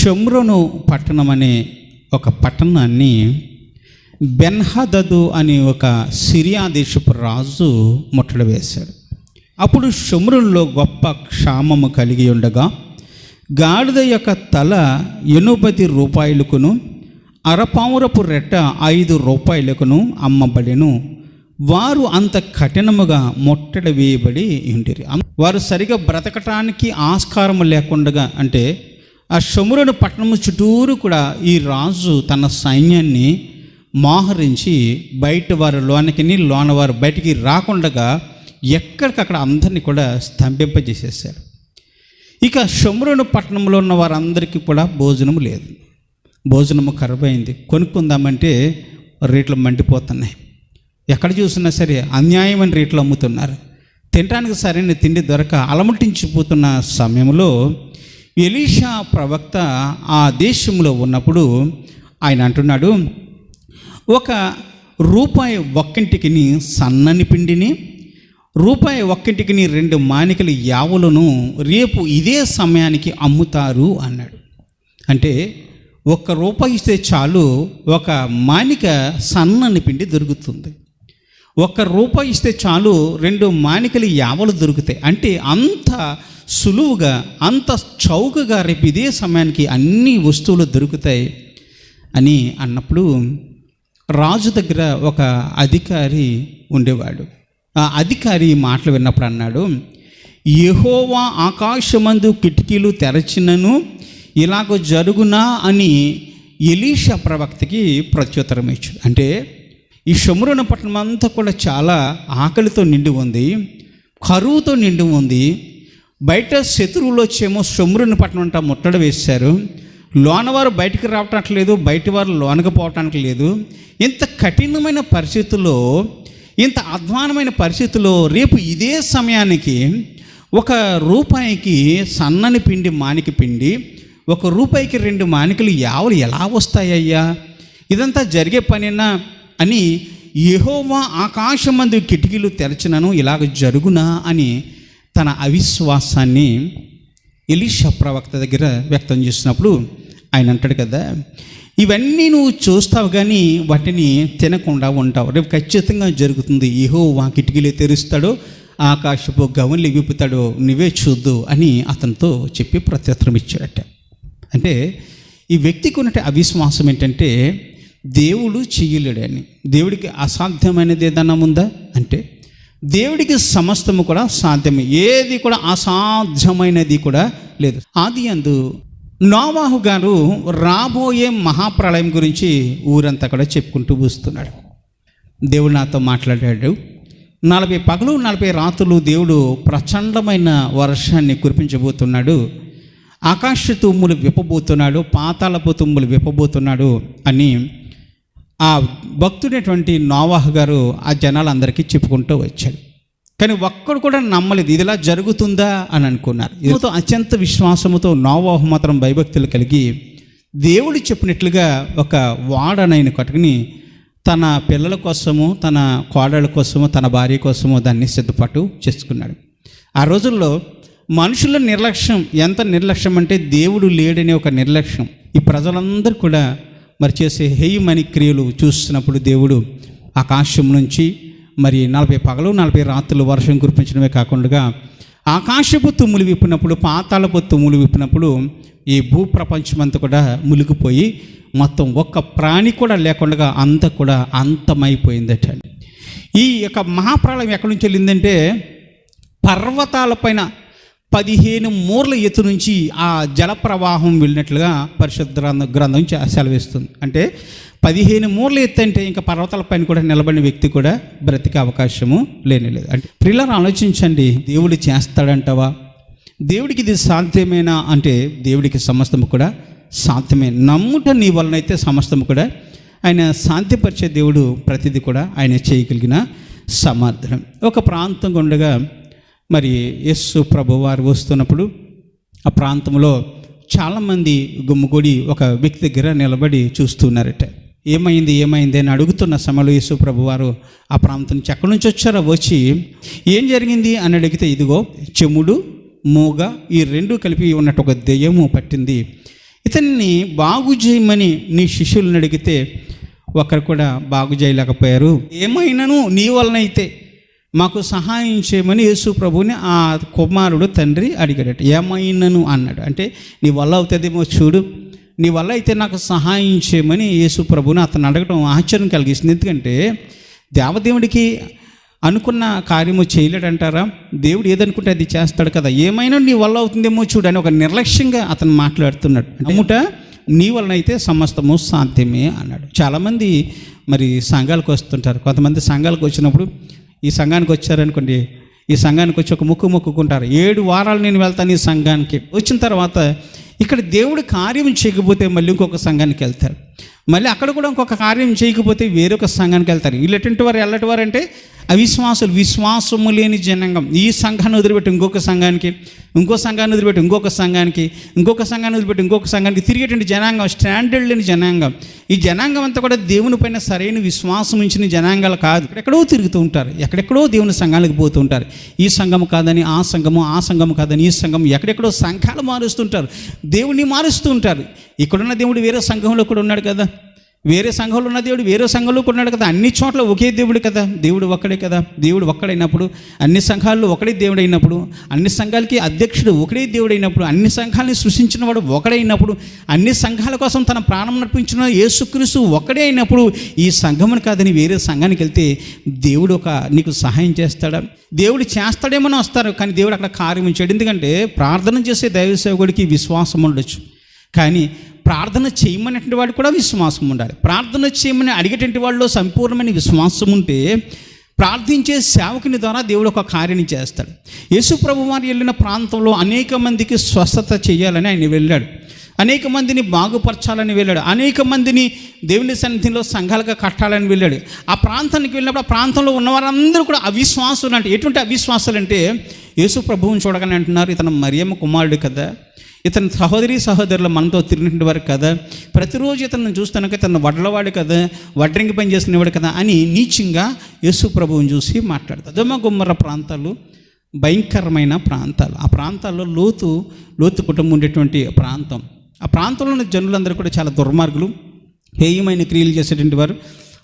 షమ్రోను పట్టణం అనే ఒక పట్టణాన్ని బెన్హదదు అనే ఒక సిరియా దేశపు రాజు ముట్టడి వేశాడు. అప్పుడు షమ్రుల్లో గొప్ప క్షామము కలిగి ఉండగా గాడిద యొక్క తల ఎనుపది రూపాయలకును అరపావురపు రెట్ట ఐదు రూపాయలకును అమ్మబడిను. వారు అంత కఠినముగా ముట్టడి వేయబడి ఉండిరి. వారు సరిగా బ్రతకటానికి ఆస్కారం లేకుండా అంటే ఆ షమురను పట్టణము చుట్టూరు కూడా ఈ రాజు తన సైన్యాన్ని మోహరించి బయట వారు లోనకిని లోన వారు బయటికి రాకుండగా ఎక్కడికక్కడ అందరినీ కూడా స్తంభింపజేసేసారు ఇక షమ్రును పట్టణంలో ఉన్న వారందరికీ కూడా భోజనం లేదు. భోజనము కరువైంది. కొనుక్కుందామంటే రేట్లు మండిపోతున్నాయి. ఎక్కడ చూసినా సరే అన్యాయమైన రేట్లు అమ్ముతున్నారు. తినడానికి సరైన తిండి దొరక అలమటించిపోతున్న సమయంలో ఎలీషా ప్రవక్త ఆ దేశంలో ఉన్నప్పుడు ఆయన అంటున్నాడు ఒక రూపాయి ఒక్కింటికి సన్నని పిండిని రూపాయి ఒక్కింటికి రెండు మానికల యావులను రేపు ఇదే సమయానికి అమ్ముతారు అన్నాడు. అంటే ఒక్క రూపాయి ఇస్తే చాలు ఒక మానిక సన్నని పిండి దొరుకుతుంది. ఒక్క రూపాయి ఇస్తే చాలు రెండు మానికలు యావలు దొరుకుతాయి. అంటే అంత సులువుగా అంత చౌకగా రేపు ఇదే సమయానికి అన్ని వస్తువులు దొరుకుతాయి అని అన్నప్పుడు రాజు దగ్గర ఒక అధికారి ఉండేవాడు. ఆ అధికారి మాటలు విన్నప్పుడు అన్నాడు యహోవా ఆకాశమందు కిటికీలు తెరచినను ఇలాగ జరుగునా? అని ఎలీషా ప్రవక్తకి ప్రత్యుత్తరం ఇచ్చాడు అంటే ఈ షమ్రోన పట్టణం అంతా కూడా చాలా ఆకలితో నిండి ఉంది కరువుతో నిండి ఉంది. బయట శత్రువులు వచ్చేమో షమురుని పట్టణం అంతా ముట్టడి వేశారు. లోనవారు బయటికి రావటానికి లేదు బయటి వారు లోనకి పోవటానికి లేదు. ఇంత కఠినమైన పరిస్థితుల్లో ఇంత అధ్వానమైన పరిస్థితుల్లో రేపు ఇదే సమయానికి ఒక రూపాయికి సన్నని పిండి మానికి పిండి ఒక రూపాయికి రెండు మానికలు యావలు ఎలా వస్తాయ్యా ఇదంతా జరిగే పనేనా? అని యెహోవా ఆకాశమందు కిటికీలు తెరచినను ఇలాగ జరుగునా అని తన అవిశ్వాసాన్ని ఎలీషా ప్రవక్త దగ్గర వ్యక్తం చేసినప్పుడు ఆయన అంటాడు కదా ఇవన్నీ నువ్వు చూస్తావు కానీ వాటిని తినకుండా ఉంటావు. రేపు ఖచ్చితంగా జరుగుతుంది. ఏహో వా కిటికీలే తెరుస్తాడో ఆకాశపు గవన్లు విప్పుతాడో. నువ్వే చూద్దు అని అతనితో చెప్పి ప్రత్యుత్తరం ఇచ్చాడట. అంటే ఈ వ్యక్తికి ఉన్నట్టు అవిశ్వాసం ఏంటంటే దేవుడు చెయ్యలేడని దేవుడికి అసాధ్యమైనది ఏదన్నా ఉందా? అంటే దేవుడికి సమస్తము కూడా సాధ్యమే. ఏది కూడా అసాధ్యమైనది కూడా లేదు. ఆది అందు నోవాహు గారు రాబోయే మహాప్రళయం గురించి ఊరంతా కూడా చెప్పుకుంటూ వస్తున్నాడు. దేవుడు నాతో మాట్లాడాడు. నలభై పగలు నలభై రాత్రులు దేవుడు ప్రచండమైన వర్షాన్ని కురిపించబోతున్నాడు. ఆకాశ తుమ్ములు విప్పబోతున్నాడు పాతాళపు తుమ్ములు విప్పబోతున్నాడు అని ఆ భక్తుడైనటువంటి నోవాహ్ గారు ఆ జనాలందరికీ చెప్పుకుంటూ వచ్చాడు. కానీ ఒక్కడు కూడా నమ్మలేదు ఇదిలా జరుగుతుందా అని అనుకున్నారు. ఇదితో అత్యంత విశ్వాసముతో నోవాహు మాత్రం భయభక్తులు కలిగి దేవుడు చెప్పినట్లుగా ఒక వాడనైన కట్టుకుని తన పిల్లల కోసము తన కోడళ్ళ కోసము తన భార్య కోసము దాన్ని సిద్ధపాటు చేసుకున్నాడు. ఆ రోజుల్లో మనుషుల నిర్లక్ష్యం ఎంత నిర్లక్ష్యం అంటే దేవుడు లేడనే ఒక నిర్లక్ష్యం. ఈ ప్రజలందరూ కూడా మరి చేసే హేయమని క్రియలు చూస్తున్నప్పుడు దేవుడు ఆకాశం నుంచి మరి నలభై పగలు నలభై రాత్రులు వర్షం కురిపించడమే కాకుండా ఆకాశపు తుమ్ములు విప్పినప్పుడు పాతాళపు తుమ్ములు విప్పినప్పుడు ఈ భూప్రపంచమంతా కూడా మునిగిపోయి మొత్తం ఒక్క ప్రాణి కూడా లేకుండా అంతా కూడా అంతమైపోయిందట. ఈ యొక్క మహాప్రళయం ఎక్కడి నుంచి వెళ్ళిందంటే పర్వతాలపైన పదిహేను మూర్ల ఎత్తు నుంచి ఆ జల ప్రవాహం వెళ్ళినట్లుగా పరిశుద్ధ గ్రంథం సెలవిస్తుంది. అంటే పదిహేను మూర్ల ఎత్తు అంటే ఇంకా పర్వతాల పైన కూడా నిలబడిన వ్యక్తి కూడా బ్రతికే అవకాశము లేని లేదు. అంటే పిల్లలు ఆలోచించండి దేవుడు చేస్తాడంటావా? దేవుడికి ఇది సాధ్యమేనా అంటే దేవుడికి సమస్తము కూడా సాధ్యమే. నమ్ముట నీ వలనైతే సమస్తము కూడా ఆయన శాంతిపరిచే దేవుడు ప్రతిదీ కూడా ఆయన చేయగలిగిన సమర్థనం ఒక ప్రాంతం ఉండగా మరి యస్సు ప్రభు వారు వస్తున్నప్పుడు ఆ ప్రాంతంలో చాలామంది గుమ్ముగూడి ఒక వ్యక్తి దగ్గర నిలబడి చూస్తున్నారట. ఏమైంది ఏమైంది అని అడుగుతున్న సమయంలో యేసు ప్రభు వారు ఆ ప్రాంతం నుంచి ఎక్కడి నుంచి వచ్చారో వచ్చి ఏం జరిగింది అని అడిగితే ఇదిగో చెముడు మూగ ఈ రెండు కలిపి ఉన్నట్టు ఒక దెయ్యము పట్టింది. ఇతన్ని బాగు చేయమని నీ శిష్యులను అడిగితే ఒకరు కూడా బాగు చేయలేకపోయారు. ఏమైనాను నీ వలనైతే? మాకు సహాయం చేయమని యేసు ప్రభుని ఆ కుమారుడు తండ్రి అడిగాడట. ఏమైనాను అన్నాడు. అంటే నీ వల్ల అవుతుందేమో చూడు. నీ వల్ల అయితే నాకు సహాయం చేయమని యేసు ప్రభుని అతను అడగడం ఆశ్చర్యం కలిగిస్తుంది. ఎందుకంటే దేవదేవుడికి అనుకున్న కార్యము చేయలేడంటారా? దేవుడు ఏదనుకుంటే అది చేస్తాడు కదా. ఏమైనా నీ వల్ల అవుతుందేమో చూడు అని ఒక నిర్లక్ష్యంగా అతను మాట్లాడుతున్నాడు. అమ్ముట నీ వలన అయితే సమస్తము సాధ్యమే అన్నాడు. చాలామంది మరి సంఘాలకు వస్తుంటారు. కొంతమంది సంఘాలకు వచ్చినప్పుడు ఈ సంఘానికి వచ్చారనుకోండి ఈ సంఘానికి వచ్చి ఒక ముక్కు మొక్కుకుంటారు. ఏడు వారాలు నేను వెళ్తాను ఈ సంఘానికి. వచ్చిన తర్వాత ఇక్కడ దేవుడు కార్యం చేయకపోతే మళ్ళీ ఇంకొక సంఘానికి వెళ్తారు. మళ్ళీ అక్కడ కూడా ఇంకొక కార్యం చేయకపోతే వేరొక సంఘానికి వెళ్తారు. వీళ్ళు ఎటువంటి వారు వెళ్ళటి వారంటే అంటే అవిశ్వాసులు విశ్వాసము లేని జనాంగం. ఈ సంఘాన్ని వదిలిపెట్టి ఇంకొక సంఘానికి ఇంకో సంఘాన్ని వదిలిపెట్టి ఇంకొక సంఘానికి ఇంకొక సంఘాన్ని వదిలిపెట్టి ఇంకొక సంఘానికి తిరిగేటువంటి జనాంగం స్టాండర్డ్ లేని జనాంగం. ఈ జనాంగం అంతా కూడా దేవుని పైన సరైన విశ్వాసం ఉంచిన జనాంగాలు కాదు. ఎక్కడెక్కడో తిరుగుతూ ఉంటారు. ఎక్కడెక్కడో దేవుని సంఘాలకు పోతూ ఉంటారు. ఈ సంఘం కాదని ఆ సంఘము ఆ సంఘం కాదని ఈ సంఘం ఎక్కడెక్కడో సంఘాలు మారుస్తుంటారు. దేవుణ్ణి మారుస్తూ ఉంటారు. ఇక్కడున్న దేవుడు వేరే సంఘంలో కూడా ఉన్నాడు కదా. వేరే సంఘంలో ఉన్న దేవుడు వేరే సంఘంలో కొన్నాడు ఉన్నాడు కదా. అన్ని చోట్ల ఒకే దేవుడు కదా. దేవుడు ఒక్కడే కదా. దేవుడు ఒక్కడైనప్పుడు అన్ని సంఘాల్లో ఒకడే దేవుడు అయినప్పుడు అన్ని సంఘాలకి అధ్యక్షుడు ఒకడే దేవుడు అయినప్పుడు అన్ని సంఘాలని సృష్టించిన వాడు ఒకడైనప్పుడు అన్ని సంఘాల కోసం తన ప్రాణం నడిపించిన యేసుక్రీస్తు ఒకడే అయినప్పుడు ఈ సంఘమును కాదని వేరే సంఘానికి వెళ్తే దేవుడు ఒక నీకు సహాయం చేస్తాడా? దేవుడు చేస్తాడేమని వస్తారు కానీ దేవుడు అక్కడ కార్యం ఉంచాడు ఎందుకంటే ప్రార్థన చేసే దైవ సేవకుడికి విశ్వాసం ఉండొచ్చు. కానీ ప్రార్థన చేయమనేటువంటి వాడు కూడా విశ్వాసం ఉండాలి. ప్రార్థన చేయమని అడిగేటువంటి వాళ్ళలో సంపూర్ణమైన విశ్వాసం ఉంటే ప్రార్థించే సేవకుని ద్వారా దేవుడు ఒక కార్యం చేస్తాడు. యేసు ప్రభు వారు వెళ్ళిన ప్రాంతంలో అనేక మందికి స్వస్థత చేయాలని ఆయన వెళ్ళాడు. అనేక మందిని బాగుపరచాలని వెళ్ళాడు. అనేక మందిని దేవుని సన్నిధిలో సంఘాలుగా కట్టాలని వెళ్ళాడు. ఆ ప్రాంతానికి వెళ్ళినప్పుడు ఆ ప్రాంతంలో ఉన్న వారందరూ కూడా అవిశ్వాసులు అంటే ఎటువంటి అవిశ్వాసాలు అంటే యేసు ప్రభువుని చూడగానే అంటున్నారు ఇతను మరియమ్మ కుమారుడు కదా. ఇతని సహోదరి సహోదరులు మనతో తిరిగినటువంటి వారు కదా ప్రతిరోజు ఇతను చూస్తానుక ఇతను వడ్లవాడు కదా వడ్రింగి పని చేసినవాడు కదా అని నీచంగా యేసు ప్రభువుని చూసి మాట్లాడతారు. దొమ్మ గుమ్మర ప్రాంతాలు భయంకరమైన ప్రాంతాలు. ఆ ప్రాంతాల్లో లోతు లోతు కుటుంబం ఉండేటువంటి ప్రాంతం. ఆ ప్రాంతంలో ఉన్న జనులందరూ కూడా చాలా దుర్మార్గులు హేయమైన క్రియలు చేసేటువంటి వారు.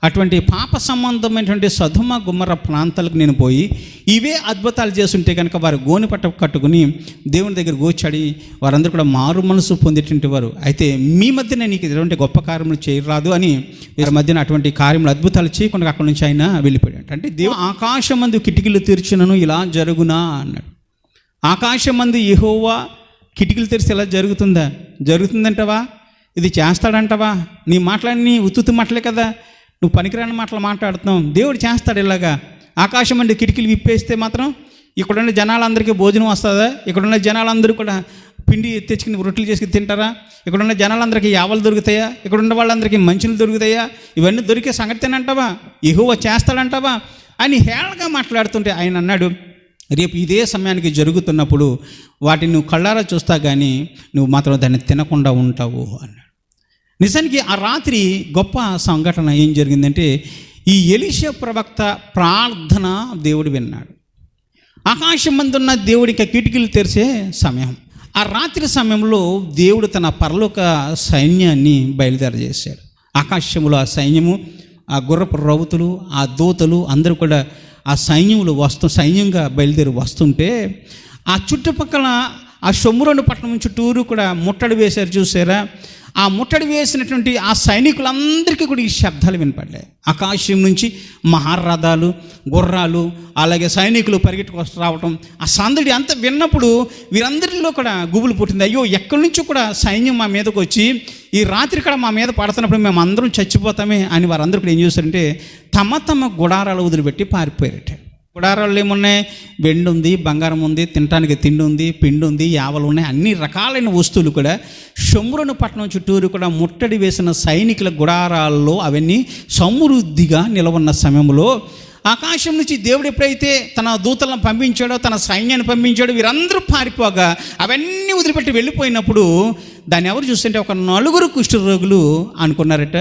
అటువంటి పాప సంబంధమైనటువంటి సధుమ గుమ్మర ప్రాంతాలకు నేను పోయి ఇవే అద్భుతాలు చేస్తుంటే కనుక వారు గోని పట్ట కట్టుకుని దేవుని దగ్గర గోచాడి వారందరూ కూడా మారు మనసు పొందేటువంటి వారు. అయితే మీ మధ్యన నీకు ఎటువంటి గొప్ప కార్యములు చేయరాదు అని వీరి మధ్యన అటువంటి కార్యములు అద్భుతాలు చేయకుండా అక్కడి నుంచి ఆయన వెళ్ళిపోయాడు. అంటే దేవు ఆకాశం మందు కిటికీలు తీర్చినను ఇలా జరుగునా అన్నాడు. ఆకాశం మందు యెహోవా కిటికీలు తెరిచి ఇలా జరుగుతుందా? జరుగుతుందంటవా? ఇది చేస్తాడంటవా? నీ మాటలన్నీ ఉత్తుతు మాటలే కదా. నువ్వు పనికిరాని మాటలు మాట్లాడుతున్నావు. దేవుడు చేస్తాడు ఇలాగా. ఆకాశం అంటే కిటికీలు విప్పేస్తే మాత్రం ఇక్కడున్న జనాలందరికీ భోజనం వస్తుందా? ఇక్కడున్న జనాలందరూ కూడా పిండి తెచ్చుకుని రొట్టెలు చేసుకుని తింటారా? ఇక్కడున్న జనాలందరికీ యావలు దొరుకుతాయా? ఇక్కడున్న వాళ్ళందరికీ మంచులు దొరుకుతాయా? ఇవన్నీ దొరికే సంగతేనంటావా? ఇహువ చేస్తాడంటావా? అని హేళగా మాట్లాడుతుంటే ఆయన అన్నాడు రేపు ఇదే సమయానికి జరుగుతున్నప్పుడు వాటిని నువ్వు కళ్ళారా చూస్తా కానీ నువ్వు మాత్రం దాన్ని తినకుండా ఉంటావు అన్నాడు. నిజానికి ఆ రాత్రి గొప్ప సంఘటన ఏం జరిగిందంటే ఈ ఎలిష ప్రవక్త ప్రార్థన దేవుడు విన్నాడు. ఆకాశం మందున్న దేవుడికి కిటికీలు తెరిచే సమయం. ఆ రాత్రి సమయంలో దేవుడు తన పరలోక సైన్యాన్ని బయలుదేర చేశాడు. ఆకాశంలో ఆ సైన్యము ఆ గుర్రపు రౌతులు ఆ దూతలు అందరూ కూడా ఆ సైన్యములు వస్తు సైన్యంగా బయలుదేరి వస్తుంటే ఆ చుట్టుపక్కల ఆ షొమ్మురోని పట్టణం చుట్టూరు కూడా ముట్టడి వేశారు చూసారా? ఆ ముట్టడి వేసినటువంటి ఆ సైనికులందరికీ కూడా ఈ శబ్దాలు వినపడ్డాయి ఆకాశం నుంచి మహారథాలు గుర్రాలు అలాగే సైనికులు పరిగెట్టుకు రావటం ఆ సందడి అంతా విన్నప్పుడు వీరందరిలో కూడా గుబులు పుట్టింది. అయ్యో ఎక్కడి నుంచో కూడా సైన్యం మా మీదకు వచ్చి ఈ రాత్రి కూడా మా మీద పడుతున్నప్పుడు మేము అందరం చచ్చిపోతామే అని వారందరూ కూడా ఏం చేశారంటే తమ తమ గుడారాలు వదిలిపెట్టి పారిపోయారట. గుడారాలు ఏమున్నాయి? వెండి ఉంది బంగారం ఉంది తినడానికి తిండి ఉంది పిండి ఉంది యావలు ఉన్నాయి అన్ని రకాలైన వస్తువులు కూడా షొమ్రును పట్టణం చుట్టూరు కూడా ముట్టడి వేసిన సైనికుల గుడారాల్లో అవన్నీ సమృద్ధిగా నిలవన్న సమయంలో ఆకాశం నుంచి దేవుడు ఎప్పుడైతే తన దూతలను పంపించాడో తన సైన్యాన్ని పంపించాడో వీరందరూ పారిపోగా అవన్నీ వదిలిపెట్టి వెళ్ళిపోయినప్పుడు దాన్ని ఎవరు చూస్తుంటే ఒక నలుగురు కుష్ఠరోగులు అనుకున్నారట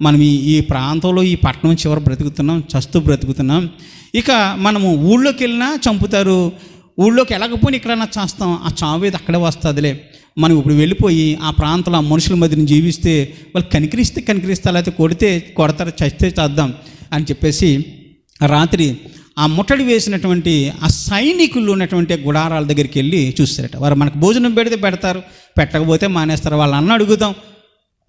మనం ఈ ప్రాంతంలో ఈ పట్టణం చివర బ్రతుకుతున్నాం చస్తూ బ్రతుకుతున్నాం. ఇక మనము ఊళ్ళోకి వెళ్ళినా చంపుతారు. ఊళ్ళోకి వెళ్ళకపోయినా ఎక్కడైనా చేస్తాం. ఆ చావు ఏది అక్కడే వస్తుందిలే. మనం ఇప్పుడు వెళ్ళిపోయి ఆ ప్రాంతంలో ఆ మనుషుల మధ్యన జీవిస్తే వాళ్ళు కనికరిస్తే కనికరిస్తే లేకపోతే కొడితే కొడతారు చస్తే చేద్దాం అని చెప్పేసి రాత్రి ఆ ముట్టడి వేసినటువంటి ఆ సైనికులు ఉన్నటువంటి గుడారాల దగ్గరికి వెళ్ళి చూస్తారట. వారు మనకు భోజనం పెడితే పెడతారు పెట్టకపోతే మానేస్తారు. వాళ్ళు అన్న అడుగుదాం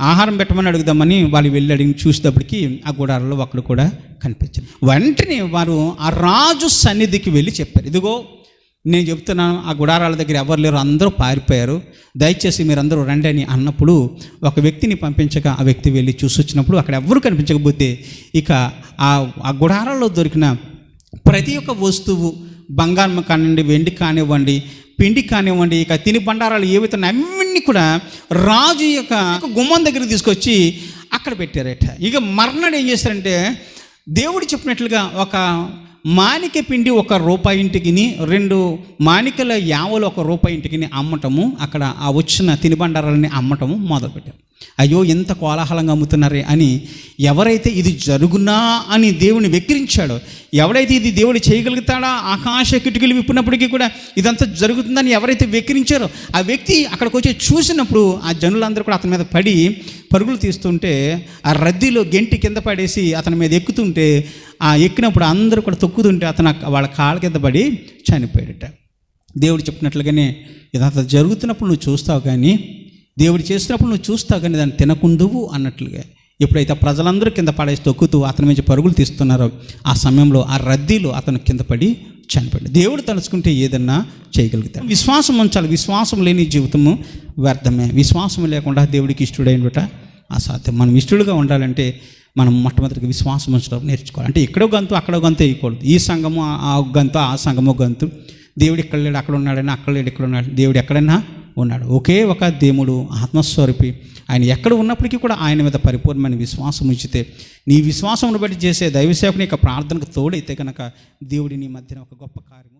ఆహారం పెట్టమని అడుగుదామని వాళ్ళు వెళ్ళి అడిగి చూసేటప్పటికి ఆ గుడారాల్లో ఒక్కడు కూడా కనిపించారు వెంటనే వారు ఆ రాజు సన్నిధికి వెళ్ళి చెప్పారు. ఇదిగో నేను చెప్తున్నాను ఆ గుడారాల దగ్గర ఎవరు లేరు అందరూ పారిపోయారు. దయచేసి మీరందరూ రండి అని అన్నప్పుడు ఒక వ్యక్తిని పంపించగా ఆ వ్యక్తి వెళ్ళి చూసి వచ్చినప్పుడు అక్కడ ఎవరు కనిపించకపోతే ఇక ఆ ఆ గుడారాల్లో దొరికిన ప్రతి ఒక్క వస్తువు బంగారం కానివ్వండి వెండి కానివ్వండి పిండి కానివ్వండి ఇక తిని బండారాలు ఏవైతే అవన్నీ కూడా రాజు యొక్క గుమ్మం దగ్గర తీసుకొచ్చి అక్కడ పెట్టారట. ఇక మర్నాడు ఏం చేశారంటే దేవుడు చెప్పినట్లుగా ఒక మానిక పిండి ఒక రూపాయి ఇంటికిని రెండు మానికల యావలు ఒక రూపాయి ఇంటికిని అమ్మటము అక్కడ ఆ వచ్చిన తినుబండారాలని అమ్మటము మొదలుపెట్టారు. అయ్యో ఎంత కోలాహలంగా అమ్ముతున్నారే అని ఎవరైతే ఇది జరుగునా అని దేవుని వెక్కిరించాడో ఎవడైతే ఇది దేవుడు చేయగలుగుతాడా ఆకాశ కిటికీలు విప్పినప్పటికీ కూడా ఇదంతా జరుగుతుందని ఎవరైతే వెక్కిరించారో ఆ వ్యక్తి అక్కడికి వచ్చి చూసినప్పుడు ఆ జనులందరూ కూడా అతని మీద పడి పరుగులు తీస్తుంటే ఆ రద్దీలో గెంటి కింద పడేసి అతని మీద ఎక్కుతుంటే ఆ ఎక్కినప్పుడు అందరూ కూడా తొక్కుతుంటే అతను వాళ్ళ కాళ్ళ కింద పడి చనిపోయాడట. దేవుడు చెప్పినట్లుగానే ఇదంతా జరుగుతున్నప్పుడు నువ్వు చూస్తావు కానీ దేవుడు చేసినప్పుడు నువ్వు చూస్తావు కానీ దాన్ని తినకుందువు అన్నట్లుగా. ఎప్పుడైతే ఆ ప్రజలందరూ కింద పడేసి తొక్కుతూ అతని మీద పరుగులు తీస్తున్నారో ఆ సమయంలో ఆ రద్దీలో అతను కింద పడి చనిపోయాడు. దేవుడు తలుచుకుంటే ఏదన్నా చేయగలుగుతాడు. విశ్వాసం ఉంచాలి. విశ్వాసం లేని జీవితము వ్యర్థమే. విశ్వాసం లేకుండా దేవుడికి ఇష్టడైనట అసాధ్యం. మనం ఇష్టడుగా ఉండాలంటే మనం మొట్టమొదటిగా విశ్వాసం ఉంచడం నేర్చుకోవాలి. అంటే ఇక్కడో గంతు అక్కడో గంతు వేయకూడదు ఈ సంఘము ఆ- ఆ గంతు ఆ సంఘము గంతు. దేవుడు ఇక్కడ లేడు అక్కడ ఉన్నాడని అక్కడ లేడు ఇక్కడ ఉన్నాడు. దేవుడు ఎక్కడైనా ఉన్నాడు. ఒకే ఒక దేవుడు ఆత్మస్వరూపి. ఆయన ఎక్కడ ఉన్నప్పటికీ కూడా ఆయన మీద పరిపూర్ణమైన విశ్వాసం ఉంచితే నీ విశ్వాసమును బట్టి చేసే దైవసేవకుని యొక్క ప్రార్థనకు తోడైతే కనుక దేవుడి నీ మధ్యన ఒక గొప్ప కార్యం